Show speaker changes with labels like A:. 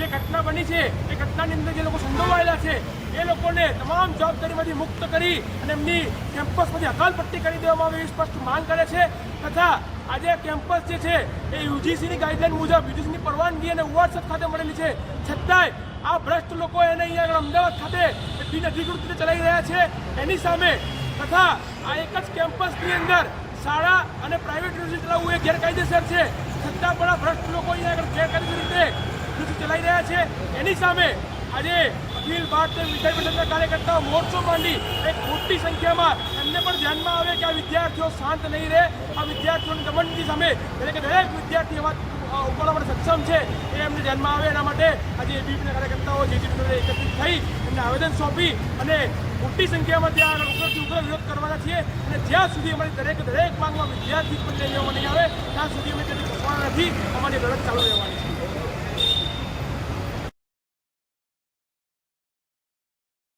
A: રહેલા છે, એ ઘટનાની અંદર જે લોકો સંડોવાયેલા છે, એ લોકોને તમામ જવાબદારીમાંથી મુક્ત કરી અને એમની કેમ્પસમાંથી હકાલપટ્ટી કરી દેવામાં આવે એવી સ્પષ્ટ માંગ કરે છે. તથા આજે કેમ્પસ જે છે, એ યુજીસીની ગાઈડલાઈન મુજબ, યુજીસીની પરવાનગી અને વોટ્સઅપ ખાતે મળેલી છે. છતાંય આ ભ્રષ્ટ લોકો એને અહીંયા આગળ અમદાવાદ ખાતે બિનઅધિકૃત રીતે ચલાવી રહ્યા છે. એની સામે તથા આ એક જ કેમ્પસની અંદર શાળા અને પ્રાઇવેટ યુનિવર્સિટી ચલાવવું એ ગેરકાયદેસર છે. છતાં પણ આ ભ્રષ્ટ લોકો અહીંયા આગળ ગેરકાયદેસર રીતે યુનિવર્સિટી ચલાવી રહ્યા છે. એની સામે આજે અખિલ ભારતીય વિદ્યાર્થી પરિષદના કાર્યકર્તાઓ મોરચો માંડી એક મોટી સંખ્યામાં એમને પણ ધ્યાનમાં આવે કે આ વિદ્યાર્થીઓ શાંત નહીં રહે. આ વિદ્યાર્થીઓની દમનની સામે દરેક દરેક વિદ્યાર્થી એવા ઉપાડવા માટે સક્ષમ છે એ એમને ધ્યાનમાં આવે. એના માટે આજે એબીપીના કાર્યકર્તાઓ જેજીપી એકત્રિત થઈ એમને આવેદન સોંપી અને મોટી સંખ્યામાં ત્યાં ઉગ્રથી ઉગ્ર વિરોધ કરવાના છીએ. અને જ્યાં સુધી અમારી દરેક દરેક માંગમાં વિદ્યાર્થી પણ લઈ લેવામાં નહીં આવે, ત્યાં સુધી અમે તેને નથી. અમારી લડત ચાલુ રહેવાની છે.